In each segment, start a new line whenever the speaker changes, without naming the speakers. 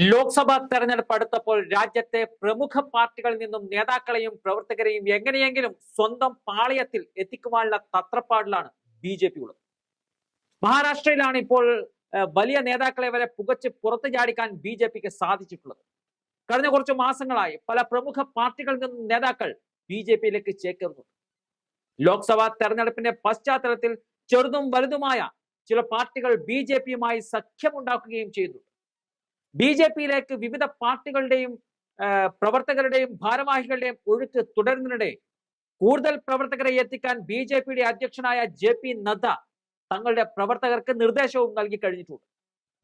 ലോക്സഭാ തെരഞ്ഞെടുപ്പ് അടുത്തപ്പോൾ രാജ്യത്തെ പ്രമുഖ പാർട്ടികളിൽ നിന്നും നേതാക്കളെയും പ്രവർത്തകരെയും എങ്ങനെയെങ്കിലും സ്വന്തം പാളയത്തിൽ എത്തിക്കുവാനുള്ള തത്രപ്പാടിലാണ് ബി ജെ പി ഉള്ളത് മഹാരാഷ്ട്രയിലാണ് ഇപ്പോൾ വലിയ നേതാക്കളെ വരെ പുകച്ച് പുറത്തു ചാടിക്കാൻ ബി ജെ പിക്ക് സാധിച്ചിട്ടുള്ളത്. കഴിഞ്ഞ കുറച്ച് മാസങ്ങളായി പല പ്രമുഖ പാർട്ടികളിൽ നിന്നും നേതാക്കൾ ബി ജെ പിയിലേക്ക് ചേക്കേറുന്നു. ലോക്സഭാ തെരഞ്ഞെടുപ്പിന്റെ പശ്ചാത്തലത്തിൽ ചെറുതും വലുതുമായ ചില പാർട്ടികൾ ബി ജെ പിയുമായി സഖ്യമുണ്ടാക്കുകയും ചെയ്യുന്നു ബി ജെ പിയിലേക്ക് വിവിധ പാർട്ടികളുടെയും പ്രവർത്തകരുടെയും ഭാരവാഹികളുടെയും ഒഴുക്ക് തുടരുന്നതിനിടെ കൂടുതൽ പ്രവർത്തകരെ എത്തിക്കാൻ ബി ജെ പിയുടെ അധ്യക്ഷനായ ജെ പി നദ്ദ തങ്ങളുടെ പ്രവർത്തകർക്ക് നിർദ്ദേശവും നൽകി കഴിഞ്ഞിട്ടുണ്ട്.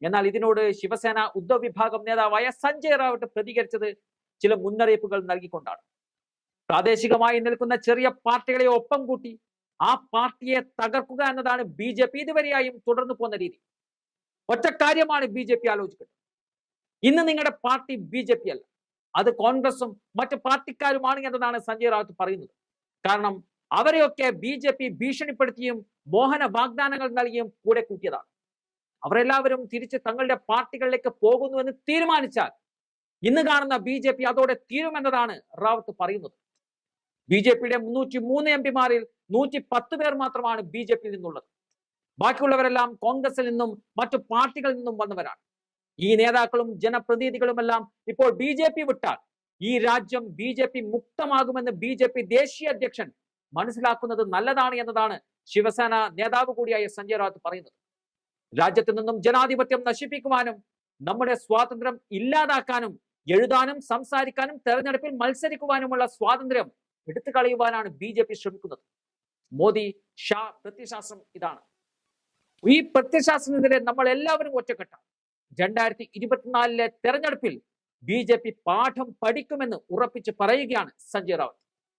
എന്നാൽ ഇതിനോട് ശിവസേന ഉദ്ധവ് വിഭാഗം നേതാവായ സഞ്ജയ് റാവട്ട് പ്രതികരിച്ചത് ചില മുന്നറിയിപ്പുകൾ നൽകിക്കൊണ്ടാണ്. പ്രാദേശികമായി നിൽക്കുന്ന ചെറിയ പാർട്ടികളെ ഒപ്പം കൂട്ടി ആ പാർട്ടിയെ തകർക്കുക എന്നതാണ് ബി ജെ പി ഇതുവരെയായും തുടർന്നു പോകുന്ന രീതി. ഒറ്റ കാര്യമാണ് ബി ജെ പി ആലോചിക്കുന്നത് ഇന്ന് നിങ്ങളുടെ പാർട്ടി ബി ജെ പി അല്ല. അത് കോൺഗ്രസും മറ്റു പാർട്ടിക്കാരുമാണ് എന്നതാണ് സഞ്ജയ് റാവത്ത് പറയുന്നത്? കാരണം അവരെയൊക്കെ ബി ജെ പി ഭീഷണിപ്പെടുത്തിയും മോഹന വാഗ്ദാനങ്ങൾ നൽകിയും കൂടെ കൂട്ടിയതാണ്. അവരെല്ലാവരും തിരിച്ച് തങ്ങളുടെ പാർട്ടികളിലേക്ക് പോകുന്നുവെന്ന് തീരുമാനിച്ചാൽ ഇന്ന് കാണുന്ന ബി ജെ പി അതോടെ തീരുമെന്നതാണ് റാവത്ത് പറയുന്നത്. ബി ജെ പിയുടെ മുന്നൂറ്റി മൂന്ന് എം പിമാരിൽ നൂറ്റി പത്ത് പേർ മാത്രമാണ് ബി ജെ പിയിൽ നിന്നുള്ളത്. ബാക്കിയുള്ളവരെല്ലാം കോൺഗ്രസിൽ നിന്നും മറ്റു പാർട്ടികളിൽ നിന്നും വന്നവരാണ്. ഈ നേതാക്കളും ജനപ്രതിനിധികളുമെല്ലാം ഇപ്പോൾ ബി ജെ പി വിട്ടാൽ ഈ രാജ്യം ബി ജെ പി മുക്തമാകുമെന്ന് ബി ജെ പി ദേശീയ അധ്യക്ഷൻ മനസ്സിലാക്കുന്നത് നല്ലതാണ് എന്നതാണ് ശിവസേന നേതാവ് കൂടിയായ സഞ്ജയ് റാവത്ത് പറയുന്നത്. രാജ്യത്തു നിന്നും ജനാധിപത്യം നശിപ്പിക്കുവാനും നമ്മുടെ സ്വാതന്ത്ര്യം ഇല്ലാതാക്കാനും എഴുതാനും സംസാരിക്കാനും തെരഞ്ഞെടുപ്പിൽ മത്സരിക്കുവാനുമുള്ള സ്വാതന്ത്ര്യം എടുത്തു കളയുവാനാണ് ബി ജെ പി ശ്രമിക്കുന്നത്. മോദി ഷാ പ്രത്യശാസ്ത്രം ഇതാണ്. ഈ പ്രത്യശാസ്ത്രത്തിനെതിരെ നമ്മൾ എല്ലാവരും ഒറ്റക്കെട്ടാണ്. രണ്ടായിരത്തി ഇരുപത്തിനാലിലെ തെരഞ്ഞെടുപ്പിൽ ബി ജെ പി പാഠം പഠിക്കുമെന്ന് ഉറപ്പിച്ച് പറയുകയാണ് സഞ്ജയ് റാവത്ത്.